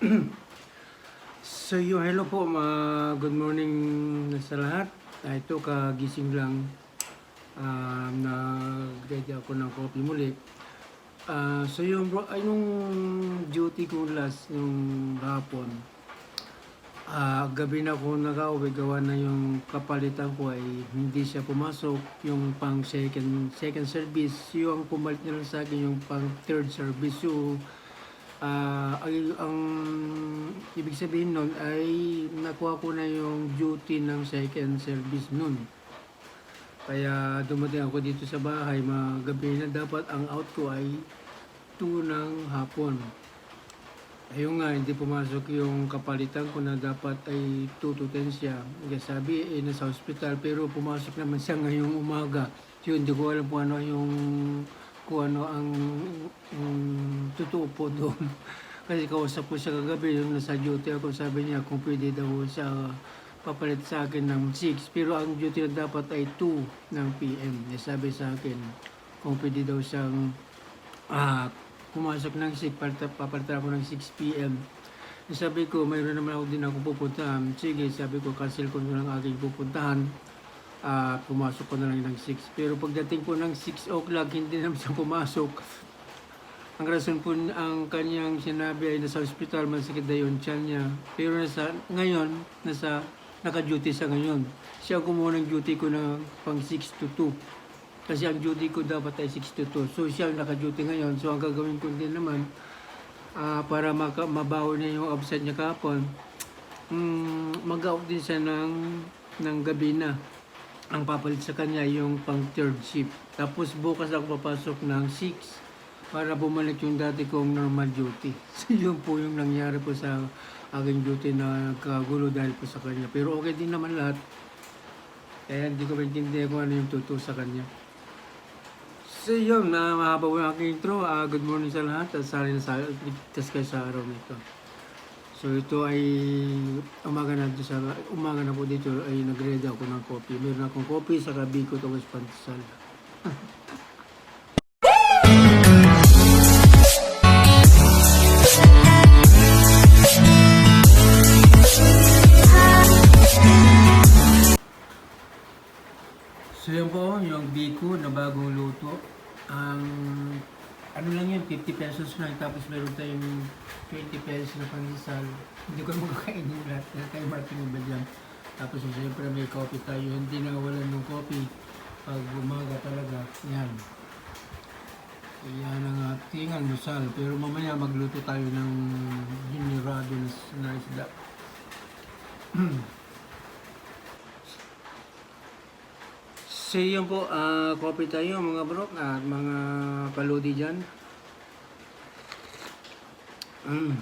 so yun, hello po, ma good morning sa lahat. Ah, ito, kagising lang. Um, nag-ready ako ng coffee muli. Ah, so yung ay nung duty ko last nung hapon, ah gabi na ako nag-uwi, gawa na yung kapalitan ko ay hindi siya pumasok. Yung pang second, second service, yung pumalit na lang sa akin yung pang third service. So, Ah, ang, ang ibig sabihin nun ay nakuha ko na yung duty ng second service nun. Kaya dumating ako dito sa bahay, magabi na dapat ang out ko ay 2 ng hapon. Ayun nga, hindi pumasok yung kapalitan ko na dapat ay 2 to 10 siya. Kaya sabi, eh, nasa hospital, pero pumasok naman siya ngayong umaga. So, hindi ko alam kung ano yung kung ano ang, ang totoo po doon. Kasi kausap ko siya kagabi, yung nasa duty ako, sabi niya kung pwede daw siya papalit sa akin ng 6. Pero ang duty na dapat ay 2 ng PM. Niya sabi sa akin kung pwede daw siyang ah, pumasok ng 6, papalit papalit ako ng 6 PM. Sabi ko, mayroon naman ako din ako pupuntahan. Sige, sabi ko, cancel ko na lang aking pupuntahan at pumasok ko na lang ng 6. Pero pagdating po ng 6 o'clock, hindi naman siya pumasok. Ang rason po ang kanyang sinabi ay nasa hospital, masakit daw yung tiyan niya. Pero nasa, ngayon, nasa, naka-duty siya ngayon. Siya kumuha ng duty ko na pang 6 to 2. Kasi ang duty ko dapat ay 6 to 2. So siya ang naka-duty ngayon. So ang gagawin ko din naman, ah, para maka, mabaho niya yung absent niya kahapon, mm, mag-out din siya ng, ng gabi na ang papalit sa kanya yung pang third shift. Tapos bukas ako papasok ng 6 para bumalik yung dati kong normal duty. So yun po yung nangyari po sa aking duty na nagkagulo dahil po sa kanya. Pero okay din naman lahat. Kaya hindi ko maintindihan kung ano yung totoo sa kanya. So yun, na mahaba po yung aking intro. Ah, good morning sa lahat at sali na sa ligtas kayo sa araw nito. So ito ay umaga na dito sa umaga na po dito ay nagready ako ng coffee. Meron akong coffee sa Bicol Tawes Pantasal. So yun po, yung biko na bagong luto. Ang ano lang yun, 50 pesos lang. Tapos meron tayong 20 pesos na panisal. Hindi ko makakain yung lahat. Kaya tayo marking iba dyan. Tapos siyempre may coffee tayo. Hindi nawalan ng coffee pag umaga talaga. Yan. Yan ang ating almusal. Pero mamaya magluto tayo ng ginirado na, na isda. So yun po, ah coffee tayo mga bro at mga kalodi dyan. Mm.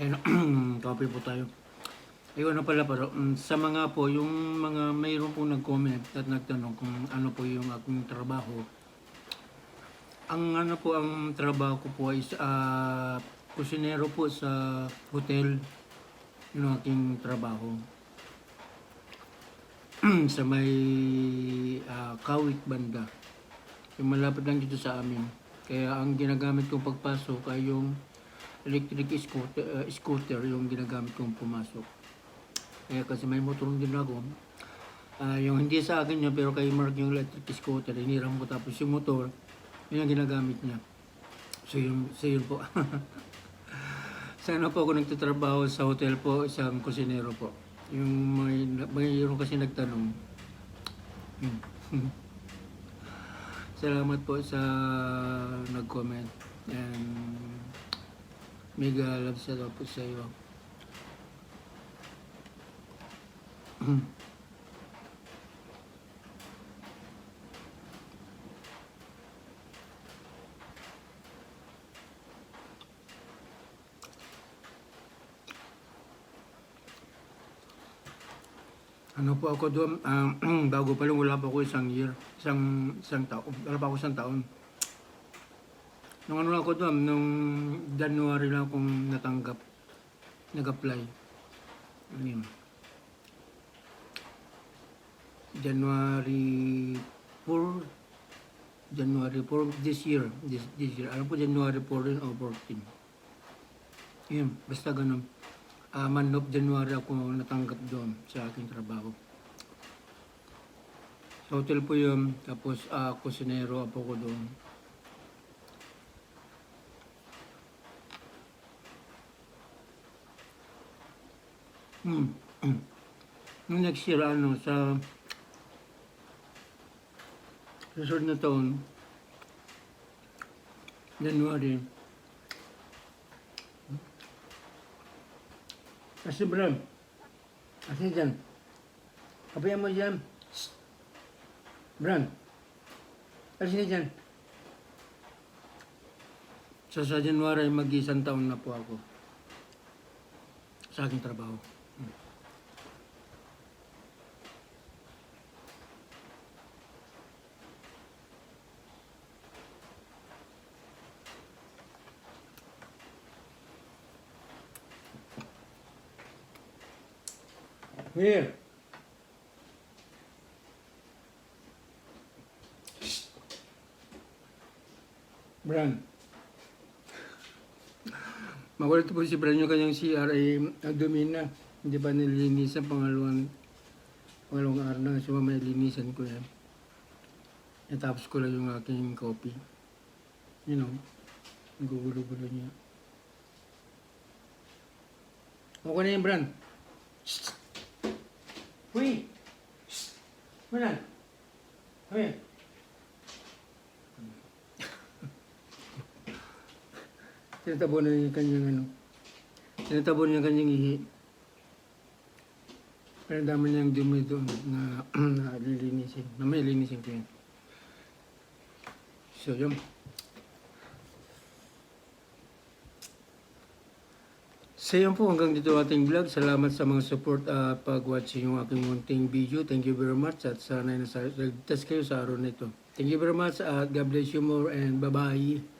Ayun, copy po tayo. Ayun na pala pero mm, sa mga po, yung mga mayroon po nag-comment at nagtanong kung ano po yung aking trabaho. Ang ano po ang trabaho ko po is ah, kusinero po sa hotel. Yun ang aking trabaho. sa may ah, Kawit banda. Yung malapit lang dito sa amin. Kaya ang ginagamit kong pagpasok ay yung electric scooter, uh, scooter yung ginagamit kong pumasok. Kaya kasi may motor din ako. Ah, yung hindi sa akin yun, pero kay Mark yung electric scooter, iniram ko tapos yung motor, yun ang ginagamit niya. So yun, so yun po. Sana po ako nagtatrabaho sa hotel po, isang kusinero po. Yung may, mayroon kasi nagtanong. Salamat po sa nag-comment. And mega love sa po sa iyo. Ano po ako doon, ah, bago pa lang wala pa ako isang year, isang, isang taon, wala pa ako isang taon. Nung ano ako doon, nung January lang akong natanggap, nag-apply. Ano yun? January 4, January 4 this year, this, this year. Alam ko January 14 o 14. Yun, basta ganun. Ah, man of January ako natanggap doon sa aking trabaho. Sa hotel po yun, tapos ah, kusinero po ko doon. Hmm. Nung next year, ano, sa susunod na taon, January, Kasi Bram, kasi dyan, kapayan mo dyan. Bram, kasi dyan. So sa January, mag-isang taon na po ako sa aking trabaho. Here. Bran. Makulit po si Bran yung kanyang CR ay dumi na. Hindi pa nilinisan pangalawang pangalawang araw na kasi mamaya linisan ko yan. Natapos ko lang yung aking copy. You know, nagugulo-gulo niya. Okay na yun, Bran. Shh. Uy! Shh! Wala. Uy! Tinatabo na yung kanyang ano. Tinatabo na yung kanyang ihi. Pero dami niyang dumi doon na, na lilinisin. Mamaya linisin ko yun. So, yun. So yun po, hanggang dito ating vlog. Salamat sa mga support at pag-watching yung aking munting video. Thank you very much at sana nasa ligtas kayo sa araw na ito. Thank you very much at God bless you more and bye-bye.